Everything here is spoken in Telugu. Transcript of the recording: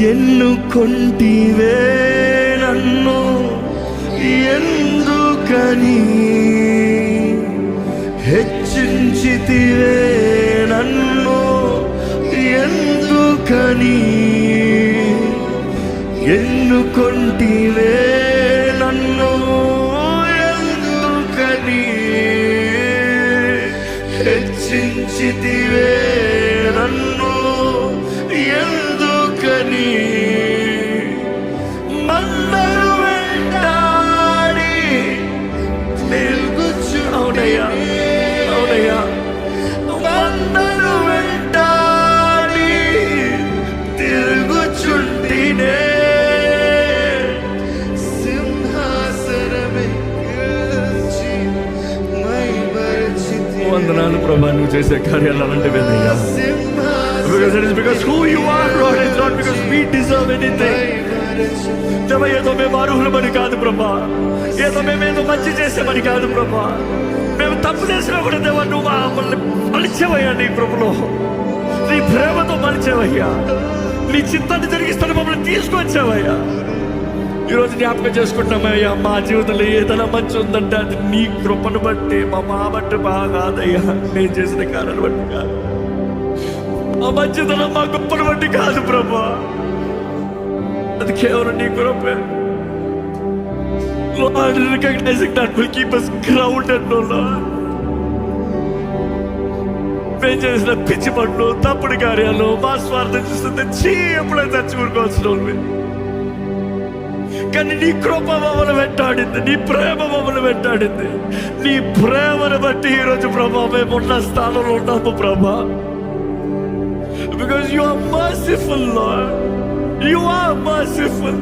ఎన్నుకొంటివే నన్ను? ఎందుకని? హెచ్చించితివే నన్ను? ఎందుకని? ఎన్నుకొంటివే నన్ను? ఎందుకని? హెచ్చించితివే నన్ను? అవునయ్యా అవునయ్యా మందరు వెంటాడి తిరుగుచుంటినే. వందనాలు ప్రభా నువ్వు చేసే కార్యాలు అలాంటివేనయ్యా Because it is because who you are, Lord. It's not because we deserve anything. ఏదో మేము అర్హులమని కాదు ప్రభా ఏదో మేము ఏదో మంచి చేసామని కాదు ప్రభా తప్పు చేసినా కూడా దేవా నువ్వు మమ్మల్ని మలిచేవయ్యా నీ ప్రభులో. నీ ప్రేమతో మలిచేవయ్యా. నీ చిత్తాన్ని జరిగిస్తాను మమ్మల్ని తీసుకొచ్చావయ్యా. ఈరోజు జ్ఞాపకం చేసుకుంటామయ్యా మా జీవితంలో ఏదైనా మంచి ఉందంటే అది నీ కృపను బట్టి మా మా బట్టి బాగా కాదయ్యా. నేను చేసిన కారణం బట్టి కాదు. మా మంచితనం మా గొప్పను బట్టి కాదు ప్రభా. అది కేవలం నీ కృపే. Lord, recognizing that will keep us grounded, no Lord. మేము చేసిన పిచ్చి పనులు తప్పుడు కార్యాలు మా స్వార్థం చూస్తుంటే చీ ఎప్పుడైతే చచ్చి ఊరుకోవాల్సిన కానీ నీ కృప మమ్మల్ని వెంటాడింది నీ ప్రేమ మమ్మల్ని వెంటాడింది. నీ ప్రేమను బట్టి ఈరోజు ప్రభా మేము ఉన్న స్థానంలో ఉన్నాము Prabha. Because you are merciful lord you are merciful